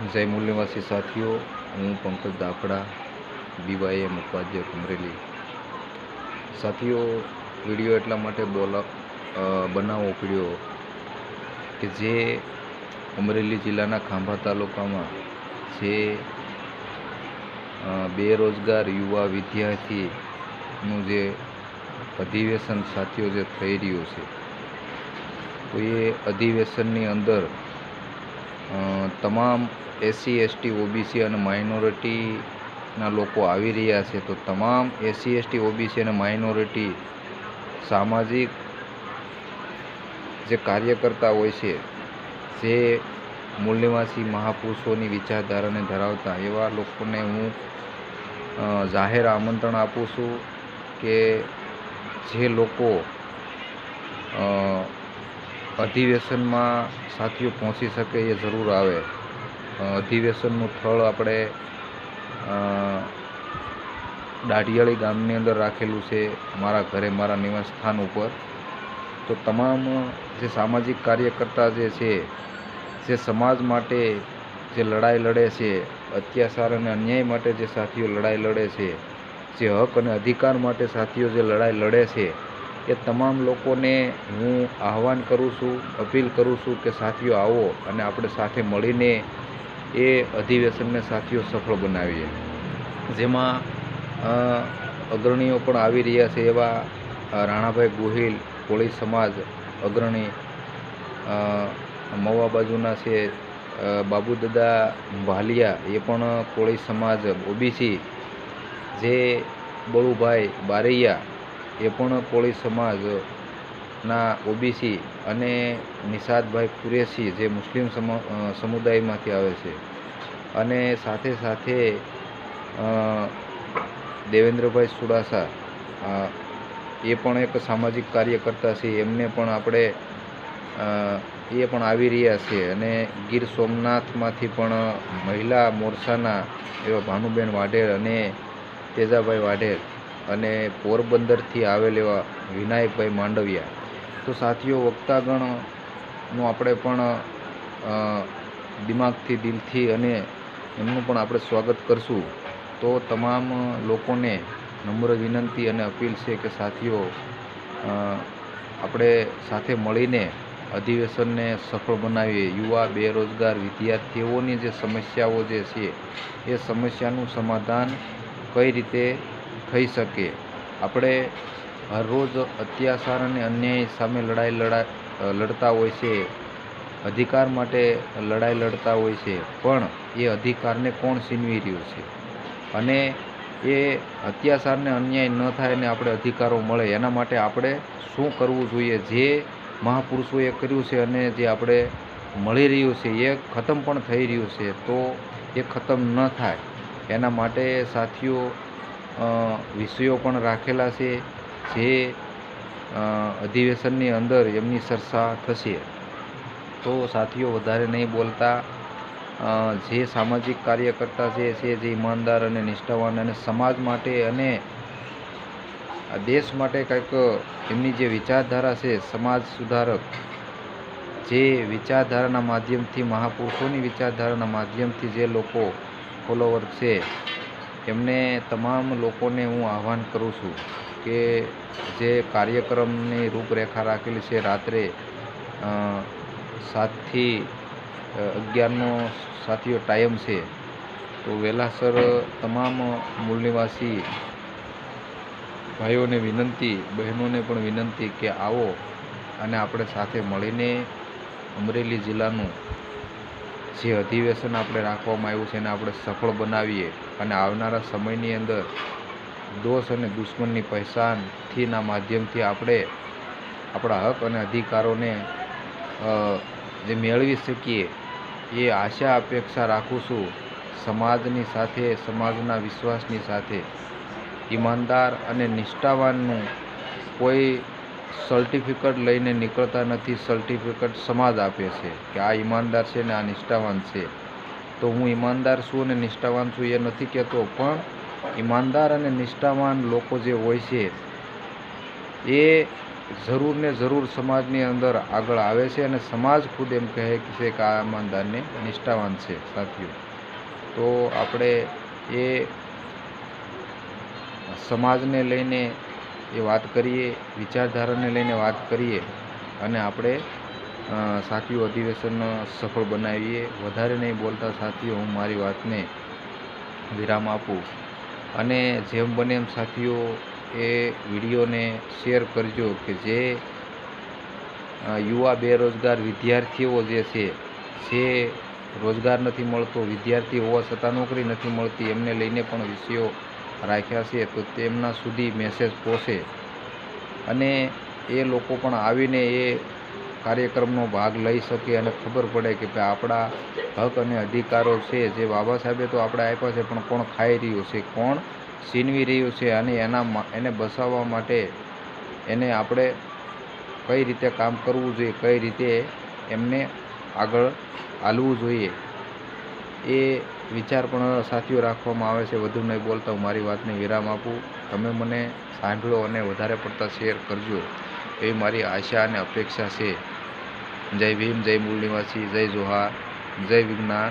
જય મૂલ્યવાસી સાથીઓ, હું પંકજ દાફડા બીવાયએમ ઉપાધ્યક્ષ અમરેલી સાથીઓ, વીડિયો એટલા માટે બોલા બનાવો પડ્યો કે જે અમરેલી જિલ્લાના ખાંભા તાલુકામાં જે બેરોજગાર યુવા વિદ્યાર્થીનું જે અધિવેશન સાથીઓ જે થઈ રહ્યું છે, તો એ અધિવેશનની અંદર તમામ એસસી એસટી ઓબીસી અને માઇનોરિટીના લોકો આવી રહ્યા છે. તો તમામ એસસી એસટી ઓબીસી અને માઇનોરિટી સામાજિક જે કાર્યકર્તા હોય છે, જે મૂલ્યવાસી મહાપુરુષોની વિચારધારાને ધરાવતા, એવા લોકોને હું જાહેર આમંત્રણ આપું છું કે જે લોકો અધિવેશનમાં સાથીઓ પહોંચી શકે એ જરૂર આવે. અધિવેશનનું સ્થળ આપણે દાઢિયાળી ગામની અંદર રાખેલું છે મારા ઘરે, મારા નિવાસ સ્થાન ઉપર. તો તમામ જે સામાજિક કાર્યકર્તા જે છે, જે સમાજ માટે જે લડાઈ લડે છે, અત્યાચાર અને અન્યાય માટે જે સાથીઓ લડાઈ લડે છે, જે હક અને અધિકાર માટે સાથીઓ જે લડાઈ લડે છે એ તમામ લોકોને હું આહવાન કરું છું, અપીલ કરું છું કે સાથીઓ આવો અને આપણે સાથે મળીને એ અધિવેશનને સાથીઓ સફળ બનાવીએ. જેમાં અગ્રણીઓ પણ આવી રહ્યા છે એવા રાણાભાઈ ગોહિલ કોળી સમાજ અગ્રણી મવા બાજુના છે બાબુદાદા ભાલિયા, એ પણ કોળી સમાજ ઓબીસી, જે બળુભાઈ બારૈયા એ પણ કોળી સમાજના ઓબીસી અને નિષાદભાઈ કુરેશી જે મુસ્લિમ સમ સમુદાયમાંથી આવે છે. અને સાથે સાથે દેવેન્દ્રભાઈ સુડાસા એ પણ એક સામાજિક કાર્યકર્તા છે. એમને પણ આપણે એ પણ આવી રહ્યા છે. અને ગીર સોમનાથમાંથી પણ મહિલા મોરચાના એવા ભાનુબેન વાઢેર અને તેજાભાઈ વાઢેર અને પોરબંદરથી આવેલ એવા વિનાયકભાઈ માંડવિયા. તો સાથીઓ, વક્તાગણનું આપણે પણ દિમાગથી, દિલથી અને એમનું પણ આપણે સ્વાગત કરશું. તો તમામ લોકોને નમ્ર વિનંતી અને અપીલ છે કે સાથીઓ આપણે સાથે મળીને અધિવેશનને સફળ બનાવીએ. યુવા, બેરોજગાર વિદ્યાર્થીઓની જે સમસ્યાઓ જે છે, એ સમસ્યાનું સમાધાન કઈ રીતે થઈ શકે. આપણે હરરોજ અત્યાચાર અને અન્યાય સામે લડાઈ લડા લડતા હોય છે. અધિકાર માટે લડાઈ લડતા હોય છે. પણ એ અધિકારને કોણ છીનવી રહ્યું છે? અને એ અત્યાચારને અન્યાય ન થાય ને આપણે અધિકારો મળે, એના માટે આપણે શું કરવું જોઈએ? જે મહાપુરુષોએ કર્યું છે અને જે આપણે મળી રહ્યું છે, એ ખતમ પણ થઈ રહ્યું છે, તો એ ખતમ ન થાય. એના માટે સાથીઓ વિષયો પણ રાખેલા છે, જે અધિવેશનની અંદર એમની ચર્ચા થશે. તો સાથીઓ, વધારે નહીં બોલતા જે સામાજિક કાર્યકર્તા છે છે, જે ઈમાનદાર અને નિષ્ઠાવાન અને સમાજ માટે અને આ દેશ માટે કંઈક એમની જે વિચારધારા છે, સમાજ સુધારક, જે વિચારધારાના માધ્યમથી મહાપુરુષોની વિચારધારાના માધ્યમથી જે લોકો ફોલોવર છે એમને તમામ લોકોને હું આહવાન કરું છું કે જે કાર્યક્રમની રૂપરેખા રાખેલી છે રાત્રે સાતથી અગિયારનો સાથીઓ ટાઈમ છે, તો વહેલાસર તમામ મૂળ નિવાસી ભાઈઓને વિનંતી, બહેનોને પણ વિનંતી કે આવો અને આપણે સાથે મળીને અમરેલી જિલ્લાનું જે અધિવેશન આપણે રાખવામાં આવ્યું છે એને આપણે સફળ બનાવીએ. અને આવનારા સમયની અંદર દોષ અને દુશ્મનની પહેચાનથીના માધ્યમથી આપણે આપણા હક અને અધિકારોને જે મેળવી શકીએ, એ આશા અપેક્ષા રાખું છું સમાજની સાથે, સમાજના વિશ્વાસની સાથે. ઈમાનદાર અને નિષ્ઠાવાનનું કોઈ સર્ટિફિકેટ લઈને નીકળતા નથી સર્ટિફિકેટ સમાજ આપે છે કે આ ઈમાનદાર છે ને આ નિષ્ઠાવાન છે. તો હું ઈમાનદાર છું અને નિષ્ઠાવાન છું, એ નથી કહેતો. પણ ઈમાનદાર અને નિષ્ઠાવાન લોકો જે હોય છે, એ જરૂર ને જરૂર સમાજની અંદર આગળ આવે છે અને સમાજ ખુદ એમ કહે છે કે આ ઈમાનદારને નિષ્ઠાવાન છે, સાથીઓ. તો આપણે એ સમાજને લઈને એ વાત કરીએ, વિચારધારાને લઈને વાત કરીએ અને આપણે સાથીઓ અધિવેશન સફળ બનાવીએ. વધારે નહીં બોલતા સાથીઓ, હું મારી વાતને વિરામ આપું. અને જેમ બને એમ સાથીઓ, એ વિડીયોને શેર કરજો કે જે યુવા બેરોજગાર વિદ્યાર્થીઓ જે છે, જે રોજગાર નથી મળતો, વિદ્યાર્થી હોવા છતાં નોકરી નથી મળતી, એમને લઈને પણ વિષયો રાખ્યા છે, તો તેમના સુધી મેસેજ પહોંચે. અને એ લોકો પણ આવીને એ કાર્યક્રમનો ભાગ લઈ શકીએ અને ખબર પડે કે ભાઈ આપણા હક અને અધિકારો છે. જે બાબા સાહેબે તો આપણે આપ્યા છે, પણ કોણ ખાઈ રહ્યું છે? કોણ છીનવી રહ્યું છે? અને એના એને બસાવવા માટે એને આપણે કઈ રીતે કામ કરવું જોઈએ? કઈ રીતે એમને આગળ હાલવું જોઈએ? એ વિચાર પણ સાથીઓ રાખવામાં આવે છે. વધુ નહીં બોલતા હું મારી વાતને વિરામ આપું. તમે મને સાંભળો અને વધારે પડતા શેર કરજો. એવી મારી આશા અને અપેક્ષા છે. જય ભીમ, જય મૂળ નિવાસી, જય જોહાર, જય વિજ્ઞાન.